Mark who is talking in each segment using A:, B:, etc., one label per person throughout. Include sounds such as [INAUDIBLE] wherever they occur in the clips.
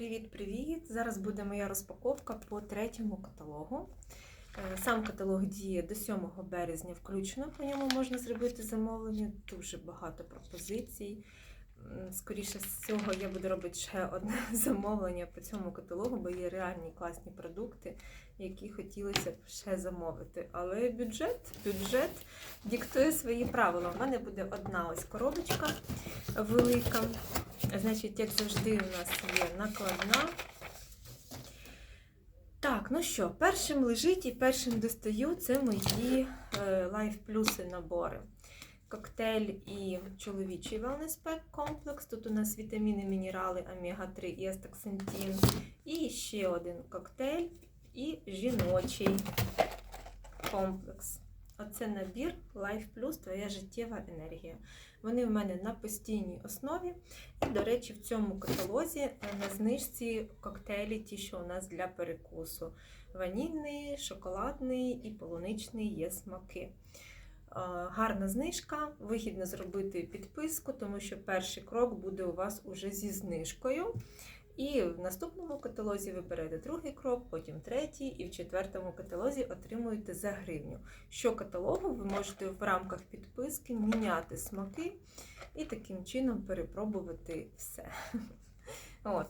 A: Привіт-привіт! Зараз буде моя розпаковка по третьому каталогу. Е, Сам каталог діє до 7 березня включно. По ньому можна зробити замовлення. Дуже багато пропозицій. М, Скоріше всього, я буду робити ще одне [LAUGHS] замовлення по цьому каталогу, бо є реальні класні продукти, які хотілося б ще замовити. Але бюджет, бюджет диктує свої правила. У мене буде одна ось коробочка велика. Значить, як завжди, у нас є накладна. Так, ну що, першим лежить і першим достаю це мої е, Life Plus набори. Коктейль і чоловічий wellness pack комплекс. Тут у нас вітаміни, мінерали, омега-3 і астаксантин. І ще один коктейль і жіночий комплекс. Оце набір Life Plus Твоя життєва енергія. Вони в мене на постійній основі. І, до речі, в цьому каталозі е, на знижці коктейлі, ті, що у нас для перекусу. Ванільний, шоколадний і полуничний є смаки. Е, Гарна знижка, вигідно зробити підписку, тому що перший крок буде у вас уже зі знижкою. І в наступному каталозі ви берете другий крок, потім третій, і в четвертому каталозі отримуєте за гривню. Що каталогу ви можете в рамках підписки міняти смаки і таким чином перепробувати все. [LAUGHS] От.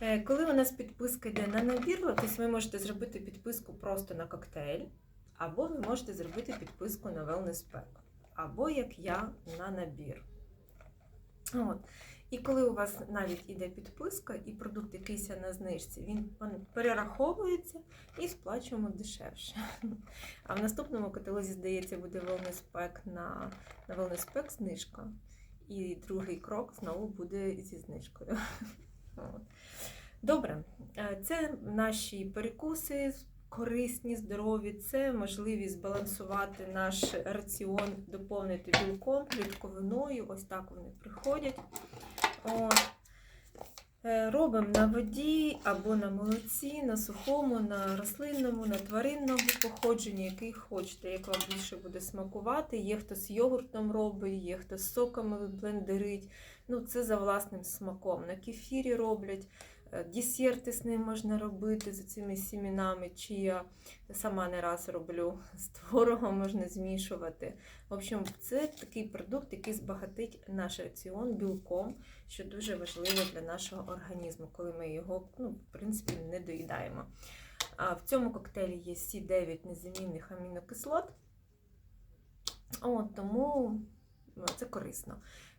A: Е, Коли у нас підписка йде на набір, то ви можете зробити підписку просто на коктейль, або ви можете зробити підписку на wellness pack, або як я на набір. От. І коли у вас навіть іде підписка і продукт якийсь на знижці, він перераховується і сплачуємо дешевше. [LAUGHS] А в наступному каталозі, здається, буде wellness pack на, на wellness pack знижка. І другий крок знову буде зі знижкою. [LAUGHS] Добре, Е, це наші перекуси корисні, здорові, це можливість збалансувати наш раціон, доповнити білком, клітковиною. Ось так вони приходять. От. Е, Робимо на воді або на молоці, на сухому, на рослинному, на тваринному походженні, який хочете, як вам більше буде смакувати. Є хто з йогуртом робить, є хто з соками блендерить. Ну, це за власним смаком. На кефірі роблять. Е, Десерти з ним можна робити з цими сімінами, чи я сама не раз роблю з творогом можна змішувати. В общем, це такий продукт, який збагатить наш раціон білком, що дуже важливо для нашого організму, коли ми його, ну, в принципі, не доїдаємо. А в цьому коктейлі є всі 9 незамінних амінокислот, От, тому ну, це корисно.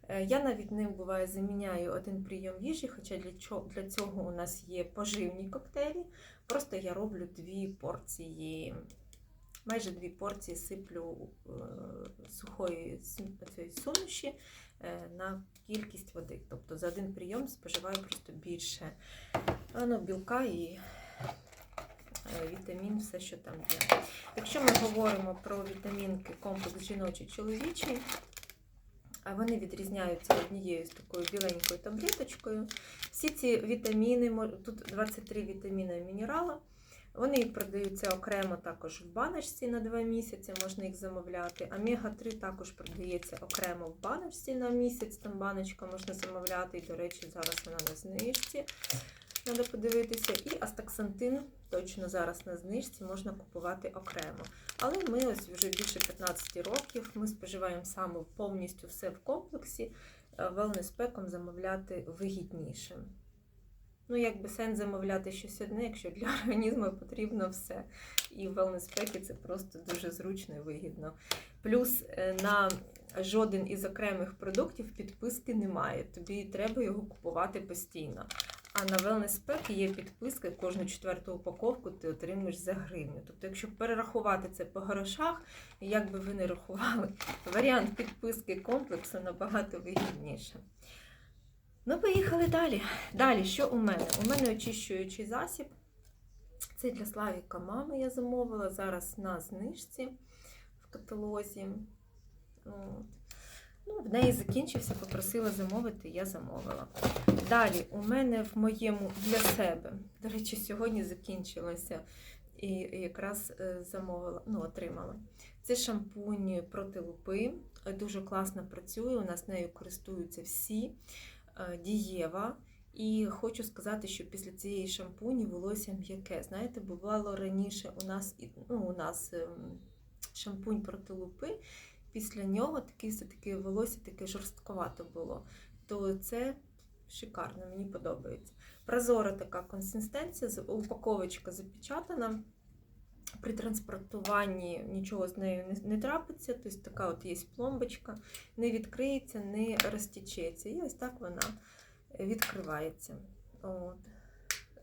A: Е, Я навіть ним буває заміняю один прийом їжі, хоча для цього у нас є поживні коктейлі. Просто я роблю дві порції, майже дві порції сиплю е, сухої суміші е, на кількість води. Тобто за один прийом споживаю просто більше ну, білка і вітамін, все, що там є. Якщо ми говоримо про вітамінки комплекс жіночий чоловічий, вони відрізняються однією з такою біленькою таблеточкою. Всі ці вітаміни, тут 23 вітаміни і мінерали, вони продаються окремо також в баночці на 2 місяці, можна їх замовляти. Омега-3 також продається окремо в баночці на місяць, там баночка можна замовляти, і, до речі, зараз вона на знижці. Треба подивитися. І астаксантин точно зараз на знижці можна купувати окремо. Але ми ось вже більше 15 років ми споживаємо саме повністю все в комплексі, велнеспеком замовляти вигідніше. Ну, якби сенс замовляти щось одне, якщо для [LAUGHS] організму потрібно все. І в велнеспекі це просто дуже зручно і вигідно. Плюс е, на жоден із окремих продуктів підписки немає. Тобі треба його купувати постійно. А на Wellness Pack є підписка, кожну четверту упаковку ти отримуєш за гривню. Тобто, якщо перерахувати це по грошах, як би ви не рахували, варіант підписки комплексу набагато вигідніше. Ну, поїхали далі. Далі, що у мене? У мене очищуючий засіб. Це для Славіка мами я замовила зараз на знижці в каталозі. От. Ну, в неї закінчився, попросила замовити, я замовила. Далі, у мене в моєму для себе, до речі, сьогодні закінчилося і якраз е, замовила, ну, отримала. Це шампунь проти лупи. Дуже класно працює, у нас нею користуються всі. Е, Дієва. І хочу сказати, що після цієї шампуні волосся м'яке. Знаєте, бувало раніше у нас ну, у нас ем, шампунь проти лупи, після нього таке все-таки волосся таке жорстковато було. То це шикарно, мені подобається. Прозора така консистенція, упаковочка запечатана. При транспортуванні нічого з нею не, не трапиться, тобто така от є пломбочка, не відкриється, не розтічеться. І ось так вона відкривається. От.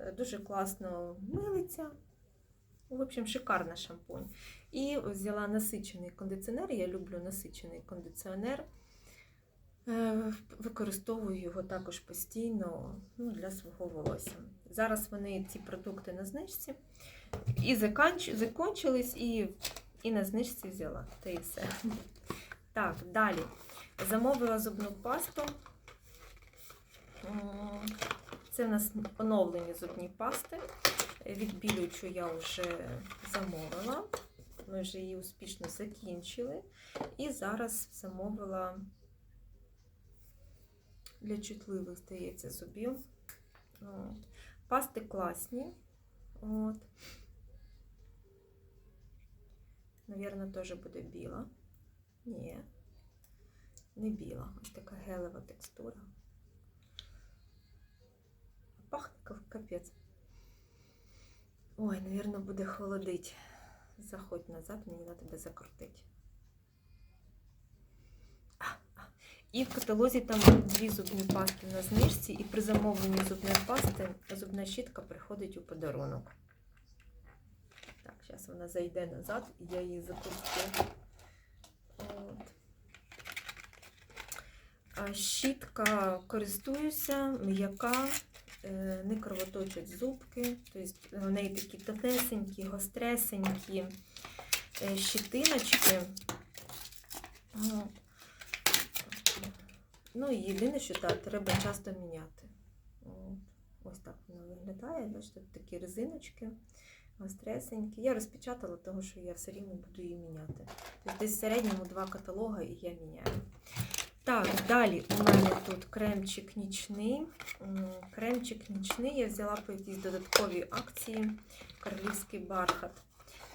A: Е, Дуже класно милиться. В общем, шикарна шампунь. І взяла насичений кондиціонер. Я люблю насичений кондиціонер. Е, Використовую його також постійно ну, для свого волосся. Зараз вони ці продукти на знижці. І заканч... закончились, і, і на знижці взяла. Та і все. Так, далі. Замовила зубну пасту. Це в нас оновлені зубні пасти. Відбілюючу я вже замовила. Ми вже її успішно закінчили. І зараз замовила для чутливих, здається, зубів. От. Пасти класні. От. Навірно, теж буде біла. Ні, не біла. Ось така гелева текстура. Пахне капець. Ой, навірно, буде холодить. Заходь назад, мені на тебе закрутить. А, а. І в каталозі там дві зубні пасти на знижці, і при замовленні зубної пасти зубна щітка приходить у подарунок. Так, зараз вона зайде назад, і я її запустю. От. А Щітка користуюся, м'яка, не кровоточать зубки, тобто в неї такі тонесенькі, гостресенькі е, щитиночки. Ну і єдине, що так, треба часто міняти. Ось так воно виглядає. Бачите, такі резиночки, гостресенькі. Я розпечатала, тому що я все рівно буду її міняти. Тобто десь в середньому два каталога і я міняю. Так, далі у мене тут кремчик нічний. Кремчик нічний я взяла по якійсь додатковій акції Королівський бархат.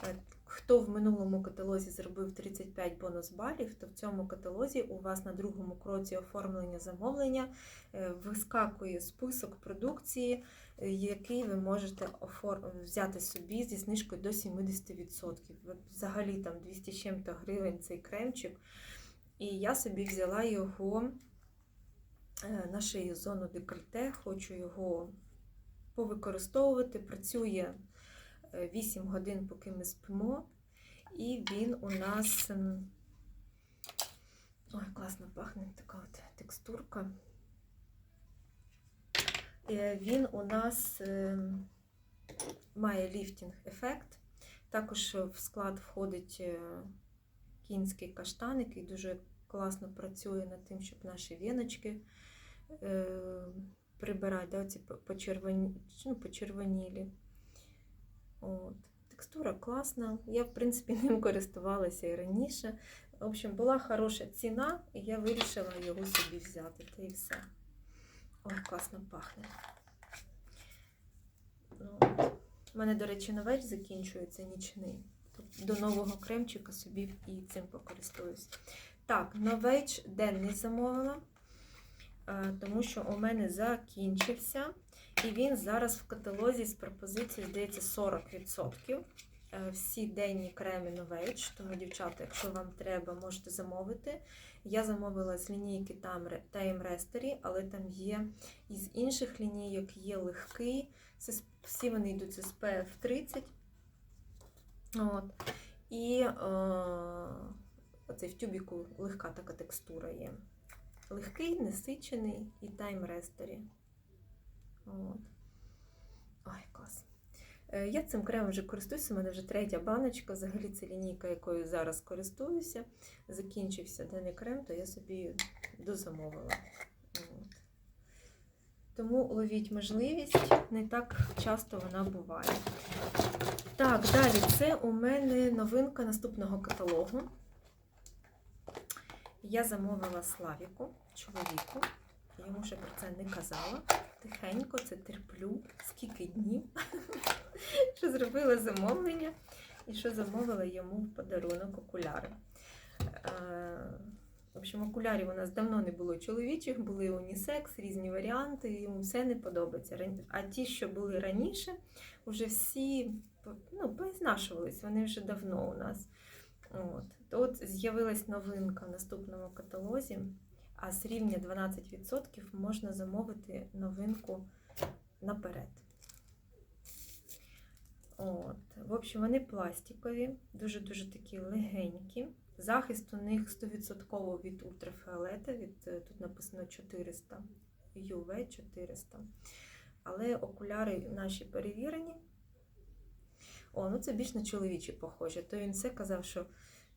A: Е, Хто в минулому каталозі зробив 35 бонус балів, то в цьому каталозі у вас на другому кроці оформлення замовлення е, вискакує список продукції, е, який ви можете взяти собі зі знижкою до 70%. Взагалі там 200 чим-то гривень цей кремчик. І я собі взяла його е, на шию зону декольте, хочу його повикористовувати. Працює е, 8 годин, поки ми спимо. І він у нас. Ой, класно пахне така от текстурка. Е, Він у нас ем, має ліфтінг ефект. Також в склад входить е, кінський каштан, який дуже класно працює над тим, щоб наші віночки е, прибирати, да, ці почервоні, ну, почервонілі. От. Текстура класна. Я, в принципі, [LAUGHS] ним користувалася і раніше. В общем, була хороша ціна, і я вирішила його собі взяти. Та і все. Ой, класно пахне. Ну. У мене, до речі, новеч закінчується нічний. Тобто до нового кремчика собі і цим покористуюсь. Так, новеч денний замовила, е, тому що у мене закінчився. І він зараз в каталозі з пропозицією, здається, 40%. Е, Всі денні креми Novage, тому, дівчата, якщо вам треба, можете замовити. Я замовила з лінійки Time Restery, але там є із інших лінійок є легкий. Всі вони йдуть з SPF 30. От. І е, оцей в тюбіку легка така текстура є. Легкий, насичений і Time Restery. От. Ой, клас. Е, Я цим кремом вже користуюся, у мене вже третя баночка. Взагалі це лінійка, якою зараз користуюся. Закінчився денний крем, то я собі дозамовила. Тому ловіть можливість, не так часто вона буває. Так, далі це у мене новинка наступного каталогу. Я замовила Славіку, чоловіку. Йому ще про це не казала. Тихенько це терплю, скільки днів, [LAUGHS] що зробила замовлення і що замовила йому в подарунок окуляри. В общем, окулярів у нас давно не було чоловічих, були унісекс, різні варіанти, йому все не подобається. А ті, що були раніше, вже всі ну, поізнашувались, вони вже давно у нас. От. От з'явилась новинка в наступному каталозі, а з рівня 12% можна замовити новинку наперед. От. В общем, вони пластикові, дуже-дуже такі легенькі. Захист у них 100% від ультрафіолета, від, е, тут написано 400, UV 400. Але окуляри наші перевірені. О, ну це більш на чоловічі похоже. То він все казав, що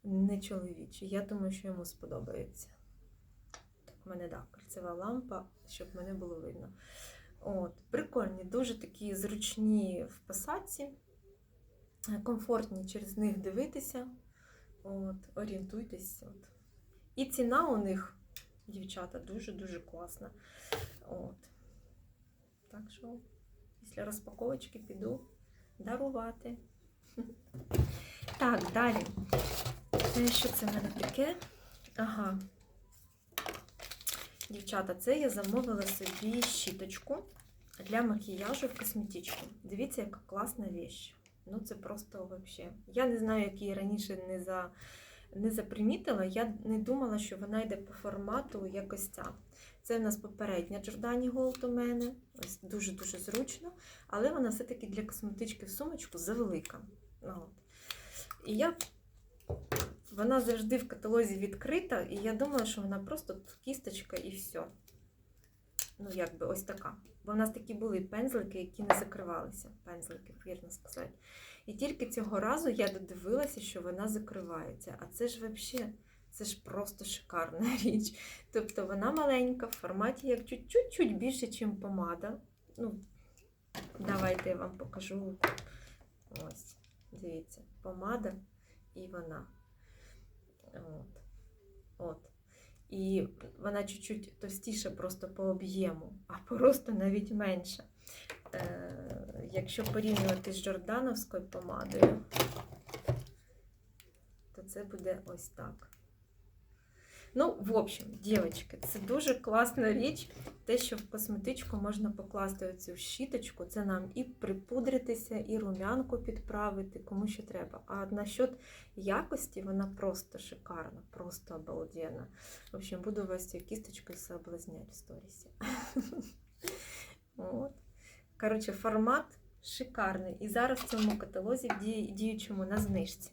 A: не чоловічі. Я думаю, що йому сподобається. Так, у мене так, кольцева лампа, щоб мене було видно. От, прикольні, дуже такі зручні в посадці, комфортні через них дивитися. От, орієнтуйтесь. От. І ціна у них, дівчата, дуже-дуже класна. От. Так що після розпаковочки піду дарувати. [LAUGHS] Так, далі. Що це в мене таке? Ага. Дівчата, це я замовила собі щіточку для макіяжу в косметичку. Дивіться, яка класна вещь. Ну, це просто взагалі. Я не знаю, як її раніше не за. Не запримітила, я не думала, що вона йде по формату якось ця. Це в нас попередня Giordani Gold у мене. Ось дуже-дуже зручно. Але вона все-таки для косметички в сумочку завелика. От. І я вона завжди в каталозі відкрита, і я думала, що вона просто кісточка і все. Ну, якби ось така. Бо в нас такі були пензлики, які не закривалися. Пензлики, вірно сказати. І тільки цього разу я додивилася, що вона закривається. А це ж взагалі, це ж просто шикарна [LAUGHS] річ. Тобто вона маленька, в форматі як чуть-чуть більше, ніж помада. Ну, давайте я вам покажу. Ось, дивіться, помада і вона. От. От. І вона чуть-чуть товстіша просто по об'єму, а просто навіть менша. Е, якщо порівнювати з Жордановською помадою, то це буде ось так. Ну, в общем, дівчатки, це дуже класна річ. Те, що в косметичку можна покласти оцю щіточку, це нам і припудритися, і рум'янку підправити, кому що треба. А насчет якості вона просто шикарна, просто обалденна. В общем, буду вас цією кісточкою соблазняти в сторісі. [LAUGHS] Коротше, формат шикарний. І зараз в цьому каталозі діє- діючому на знижці.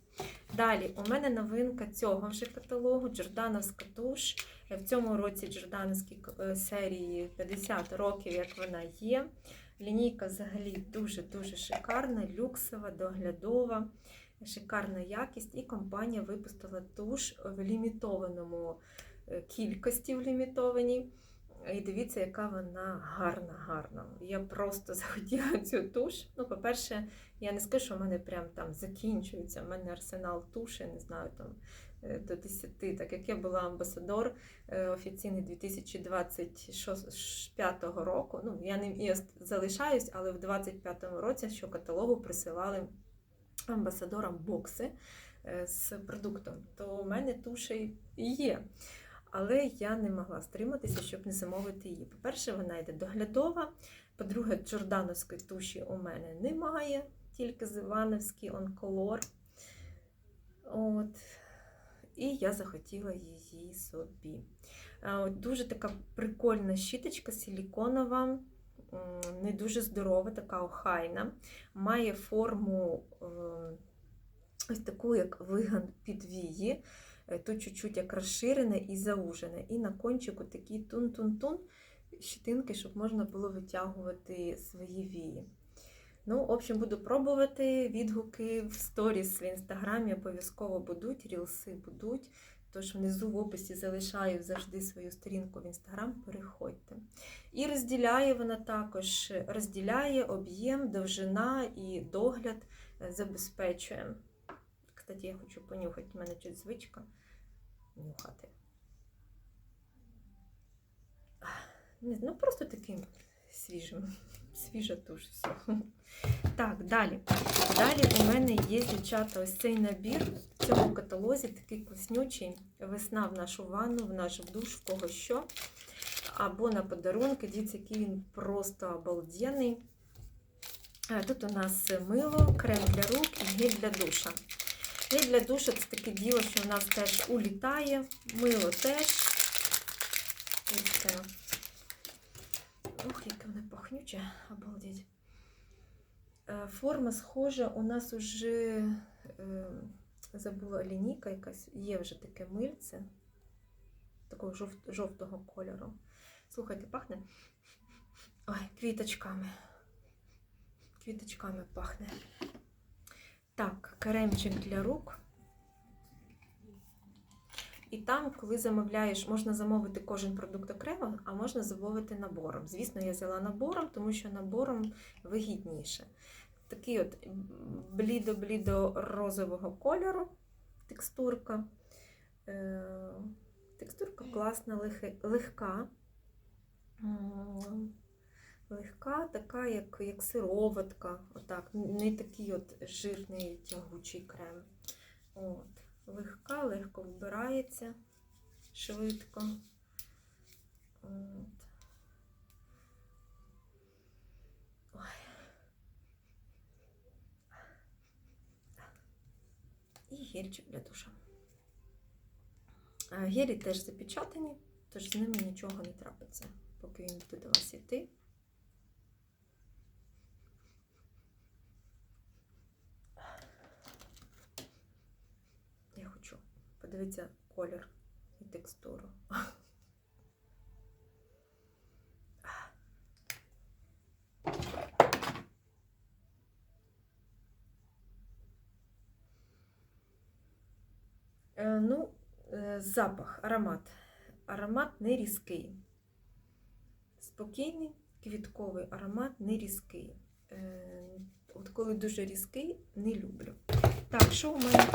A: Далі, у мене новинка цього вже каталогу Джордановська туш. В цьому році Джордановській е, серії 50 років, як вона є. Лінійка взагалі дуже-дуже шикарна, люксова, доглядова, шикарна якість. І компанія випустила туш в лімітованому е, кількості в лімітованій. І дивіться, яка вона гарна, гарна. Я просто [LAUGHS] захотіла цю туш. Ну, по-перше, я не скажу, що в мене прям там закінчується. У мене арсенал туші, не знаю, там е, до 10. Так як я була амбасадор е, офіційний 2025 року. Ну, я ним і залишаюсь, але в 25-му році що каталогу присилали амбасадорам бокси е, з продуктом. То у мене туші є. Але я не могла стриматися, щоб не замовити її. По-перше, вона йде доглядова. По-друге, джордановської туші у мене немає, тільки з Івановський онколор. От. І я захотіла її собі. Дуже така прикольна щіточка силіконова, не дуже здорова, така охайна. Має форму е, ось таку, як виган під вії. Тут чуть-чуть як розширене і заужене. І на кончику такі тун-тун-тун щитинки, щоб можна було витягувати свої вії. Ну, в общем, буду пробувати відгуки в сторіс в інстаграмі обов'язково будуть, рілси будуть. Тож внизу в описі залишаю завжди свою сторінку в інстаграм, переходьте. І розділяє вона також розділяє об'єм, довжина і догляд е, забезпечує. Кстати, я хочу понюхати, в мене чуть звичка нюхати. Ну просто таким свіжим. Свіжа туш, все. Так, далі. Далі у мене є, дівчата, ось цей набір в цьому каталозі такий класнючий. Весна в нашу ванну, в наш душ, в кого що. Або на подарунки. Дивіться, який він просто обалденний. Е, Тут у нас мило, крем для рук і гель для душа. Гель для душа це таке діло, що у нас теж улітає. Мило теж. Ось це. Ух, яке воно пахнюче, обалдеть. Е, Форма схожа, у нас уже е, забула лінійка якась, є вже таке мильце такого жовт, жовтого кольору. Слухайте, пахне. Ой, квіточками. Квіточками пахне. Так, кремчик для рук. І там, коли замовляєш, можна замовити кожен продукт окремо, а можна замовити набором. Звісно, я взяла набором, тому що набором вигідніше. Такий от блідо-блідо розового кольору текстурка. Е, Текстурка класна, легка. Легка, така, як, як сироватка. Отак. Не такий от жирний тягучий крем. От. Легка, легко вбирається швидко. От. І гельчик для душа. А Гелі теж запечатані, тож з ними нічого не трапиться, поки він буде до вас йти. Я хочу подивитися колір і текстуру. Е, Ну, е, запах, аромат. Аромат не різкий. Спокійний, квітковий аромат не різкий. Е, От коли дуже різкий, не люблю. Так, що у мене?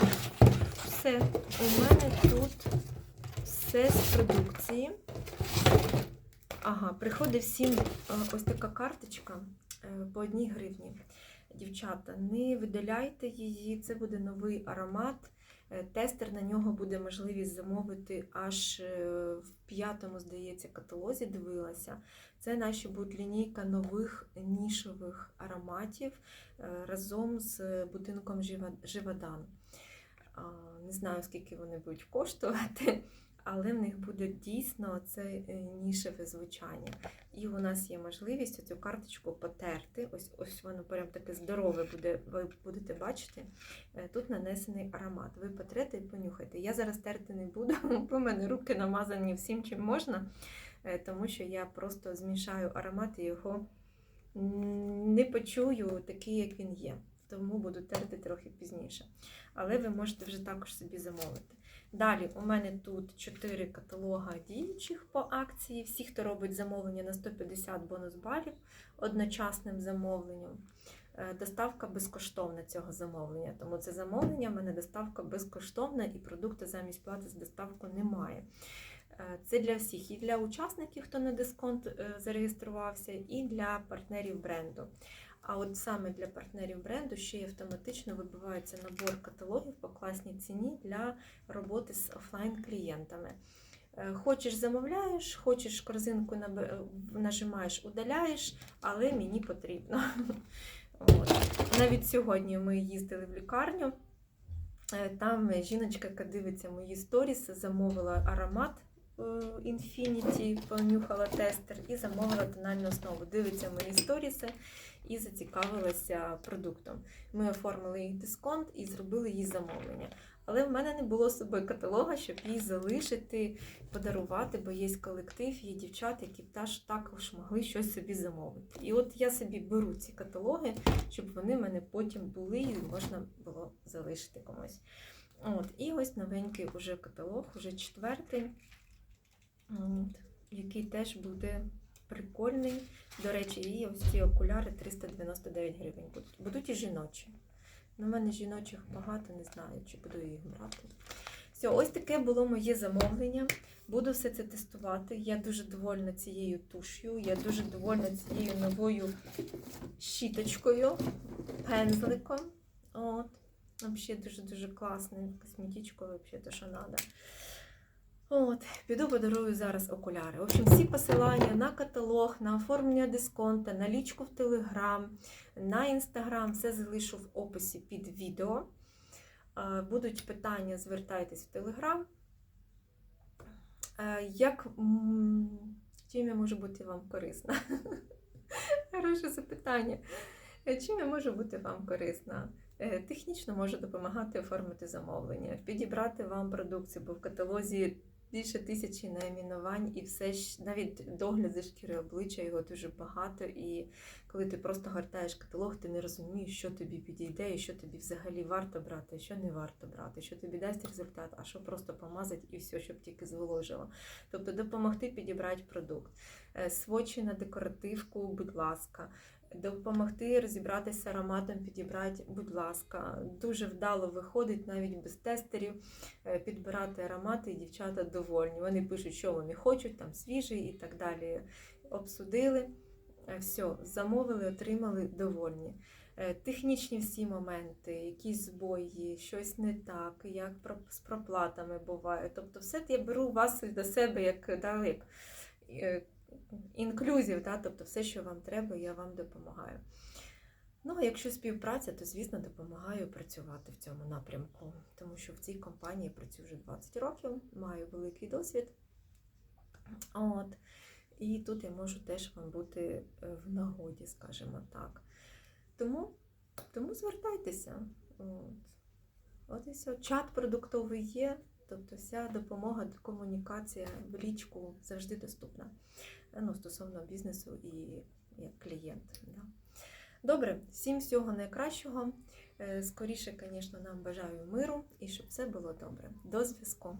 A: Все. У мене тут все з продукції. Ага, приходить всім е, ось така карточка е, по одній гривні. Дівчата, не видаляйте її, це буде новий аромат. Е, Тестер на нього буде можливість замовити аж в п'ятому, здається, каталозі дивилася. Це наші будуть лінійка нових нішових ароматів разом з будинком Живодан. Не знаю, скільки вони будуть коштувати, [LAUGHS] але в них буде дійсно це е, нішеве звучання. І у нас є можливість цю карточку потерти. Ось ось воно прям таке здорове буде, ви будете бачити. Е, Тут нанесений аромат. Ви потрете і понюхайте. Я зараз терти не буду, [LAUGHS] бо в мене руки намазані всім, чим можна, е, тому що я просто змішаю аромат і його не почую такий, як він є. Тому буду терти трохи пізніше. Але ви можете вже також собі замовити. Далі у мене тут 4 каталога діючих по акції. Всі, хто робить замовлення на 150 бонус балів одночасним замовленням. Е, Доставка безкоштовна цього замовлення. Тому це замовлення в мене доставка безкоштовна і продукту замість плати за доставку немає. Е, Це для всіх, і для учасників, хто на дисконт е, зареєструвався, і для партнерів бренду. А от саме для партнерів бренду ще й автоматично вибивається набор каталогів по класній ціні для роботи з офлайн-клієнтами. Е, Хочеш замовляєш, хочеш корзинку нажимаєш, удаляєш, але мені потрібно. [LAUGHS] От. Навіть сьогодні ми їздили в лікарню. Е, Там жіночка, яка дивиться мої сторіси, замовила аромат е, Infinity, понюхала тестер і замовила тональну основу. Дивиться мої сторіси і зацікавилася продуктом. Ми оформили їй дисконт і зробили їй замовлення. Але в мене не було з собою каталога, щоб їй залишити, подарувати, бо є колектив, є дівчата, які теж також могли щось собі замовити. І от я собі беру ці каталоги, щоб вони в мене потім були і можна було залишити комусь. От, і ось новенький уже каталог, уже четвертий, який теж буде прикольний. До речі, і ось ці окуляри 399 гривень будуть. Будуть і жіночі. На мене жіночих багато, не знаю, чи буду їх брати. Все, ось таке було моє замовлення. Буду все це тестувати. Я дуже довольна цією туш'ю, я дуже довольна цією новою щіточкою, пензликом. От. Взагалі дуже-дуже класний. Косметичка, взагалі, то, що треба. От, піду подарую зараз окуляри. В общем, всі посилання на каталог, на оформлення дисконта, на лічку в Телеграм, на інстаграм, все залишу в описі під відео. Е, Будуть питання, звертайтесь в Телеграм. Е, Як чим я можу бути вам корисна? [LAUGHS] Хороше запитання. Е, Чим я можу бути вам корисна? Технічно можу допомагати оформити замовлення, підібрати вам продукцію, бо в каталозі більше тисячі найменувань, і все ж навіть догляд за шкірою обличчя його дуже багато. І коли ти просто гортаєш каталог, ти не розумієш, що тобі підійде, і що тобі взагалі варто брати, що не варто брати, що тобі дасть результат, а що просто помазати і все, щоб тільки зволожило. Тобто допомогти підібрати продукт. Е, Свочі на декоративку, будь ласка. Допомогти розібратися ароматом, підібрати, будь ласка. Дуже вдало виходить навіть без тестерів е, підбирати аромати, і дівчата довольні. Вони пишуть, що вони хочуть, там свіжий і так далі. Обсудили, е, все, замовили, отримали, довольні. Е, Технічні всі моменти, якісь збої, щось не так, як з проплатами буває. Тобто, все я беру вас до себе як, да, як е, інклюзів, да? тобто все, що вам треба, я вам допомагаю. Ну, а якщо співпраця, то, звісно, допомагаю працювати в цьому напрямку, тому що в цій компанії працюю вже 20 років, маю великий досвід. От. І тут я можу теж вам бути е, в нагоді, скажімо так. Тому, тому звертайтеся. От. От і все. Чат продуктовий є, тобто вся допомога, комунікація в лічку завжди доступна ну, стосовно бізнесу і як клієнт. Да. Добре, всім всього найкращого. Е, Скоріше, звісно, нам бажаю миру і щоб все було добре. До зв'язку.